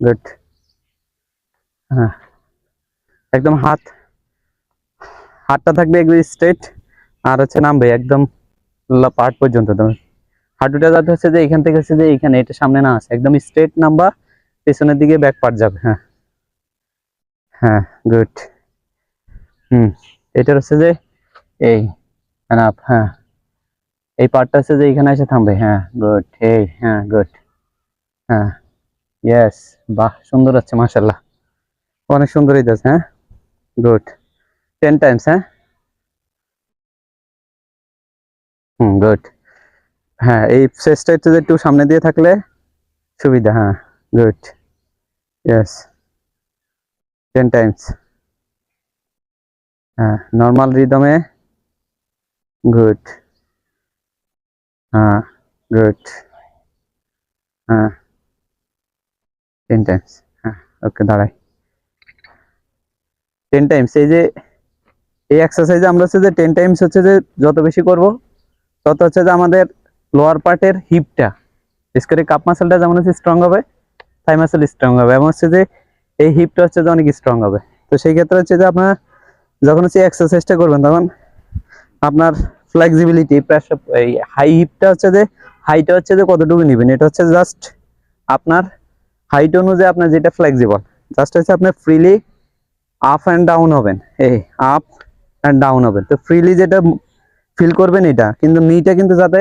Good হ্যাঁ। একদম হাত, হাতটা থাকবে একদম স্ট্রেট আর হচ্ছে নামবে একদম পার্ট পর্যন্ত তুমি হাঁটুটা যাতে হচ্ছে যে এখান থেকে হচ্ছে যে এইখানে এটা সামনে না আসে। একদম স্ট্রেট নামবা পেছনের দিকে ব্যাক পার্ট যাবে হ্যাঁ। হ্যাঁ গুড হুম এটা হচ্ছে যে এই আপ হ্যাঁ। এই পার্টটা হচ্ছে যে এখানে এসে থামবে হ্যাঁ গুড এই হ্যাঁ গুড হ্যাঁ। ইয়েস বাহ, সুন্দর আছে মাশাল্লাহ অনেক সুন্দর হইতেছে হ্যাঁ? গুড টেন টাইমস হ্যাঁ? হুম গুড হ্যাঁ এই চেষ্টা একটু একটু সামনে দিয়ে থাকলে সুবিধা হ্যাঁ গুড ইয়েস টেন টাইমস হ্যাঁ নর্মাল রিদমে গুড হ্যাঁ গুড হ্যাঁ। টেন টাইমস হ্যাঁ ওকে দাঁড়াই। টেন টাইমস এই যে, এই এক্সারসাইজে আমরা হচ্ছে যে টেন টাইমস হচ্ছে যে যত বেশি করব, তত হচ্ছে যে আমাদের লোয়ার পার্টের হিপটা বিশেষ করে কাপ মাসেলটা যেমন হচ্ছে স্ট্রং হবে থাই মাসেল স্ট্রং হবে, এবং হচ্ছে যে এই হিপটা হচ্ছে যে অনেক স্ট্রং হবে। তো সেই ক্ষেত্রে হচ্ছে যে আপনার যখন হচ্ছে এক্সারসাইজটা করবেন, তখন আপনার ফ্লেক্সিবিলিটি প্রেশার এই হাই হিপটা হচ্ছে যে হাইটা হচ্ছে যে কতটুকু নেবেন, এটা হচ্ছে জাস্ট আপনার হাইট অনুযায়ী আপনার যেটা ফ্লেক্সিবল জাস্ট হচ্ছে আপনার ফ্রিলি আপ অ্যান্ড ডাউন হবেন। এই আপ অ্যান্ড ডাউন হবেন। তো ফ্রিলি যেটা ফিল করবেন এটা, কিন্তু নিটা কিন্তু যাতে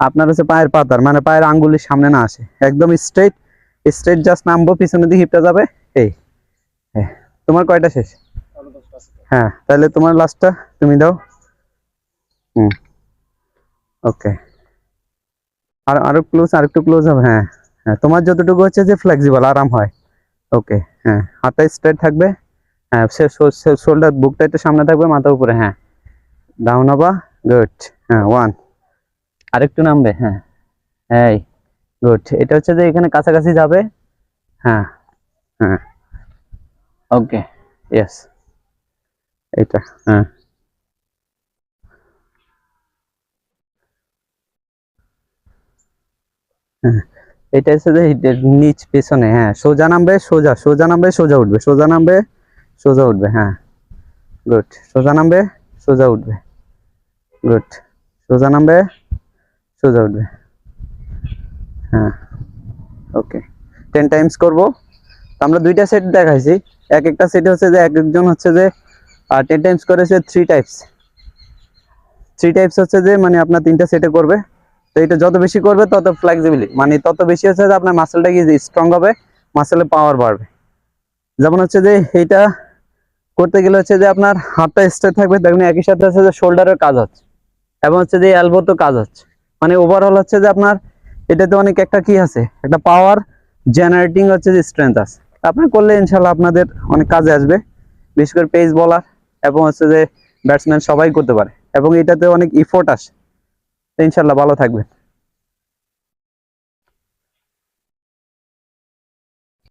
আপনার হচ্ছে পায়ের পাতার মানে পায়ের আঙ্গুলির সামনে না আসে। একদম স্ট্রেট স্ট্রেট জাস্ট নামবো, পিছনের দিকে হিপটা যাবে, এই এই। তোমার কয়টা শেষ? হ্যাঁ তাহলে তোমার লাস্টটা তুমি দাও। হুম ওকে আর আরও ক্লোজ আর একটু ক্লোজ হবে হ্যাঁ। হ্যাঁ তোমার যতটুকু হচ্ছে যে ফ্লেক্সিবল আরাম হয়। ওকে হ্যাঁ হাতটা স্ট্রেট থাকবে। হ্যাঁ সে শোল্ডার বুকটা একটু সামনে থাকবে মাথা উপরে হ্যাঁ। ডাউন হবা গুড হ্যাঁ ওয়ান আরেকটু নামবে হ্যাঁ। এই গুড এটা হচ্ছে যে এখানে কাছাকাছি যাবে হ্যাঁ হ্যাঁ। ওকে ইয়েস এটা হ্যাঁ। হ্যাঁ, এটা হচ্ছে যে নিচ পেছনে হ্যাঁ সোজা নামবে, সোজা সোজা নামবে, সোজা উঠবে, সোজা নামবে, সোজা উঠবে হ্যাঁ গুড, সোজা নামবে, সোজা উঠবে, গুড, সোজা নামবে, সোজা উঠবে হ্যাঁ ওকে টেন টাইমস করব। আমরা দুইটা সেট দেখাইছি, এক একটা সেট হচ্ছে যে এক একজন হচ্ছে যে টেন টাইমস করেছে থ্রি টাইপস থ্রি টাইপস হচ্ছে যে মানে আপনার তিনটা সেটে করবে। তো এটা যত বেশি করবে, তত ফ্লেক্সিবিলিটি মানে তত বেশি হচ্ছে যে আপনার মাসেলটা কি স্ট্রং হবে মাসেলের পাওয়ার বাড়বে। যেমন হচ্ছে যে এইটা করতে গেলে হচ্ছে যে আপনার হাতটা স্ট্রেট থাকবে, দেখুন একই সাথে হচ্ছে যে শোল্ডারের কাজ হচ্ছে, এবং হচ্ছে যে এলবো তো কাজ হচ্ছে। মানে ওভারঅল হচ্ছে যে আপনার এটাতে অনেক একটা কি আছে, একটা পাওয়ার জেনারেটিং হচ্ছে যে স্ট্রেংথ আছে। আপনি করলে ইনশাল্লাহ আপনাদের অনেক কাজে আসবে, বিশেষ করে পেস বলার এবং হচ্ছে যে ব্যাটসম্যান সবাই করতে পারে, এবং এটাতে অনেক ইফোর্ট আসে। ইনশাল্লাহ ভালো থাকবেন।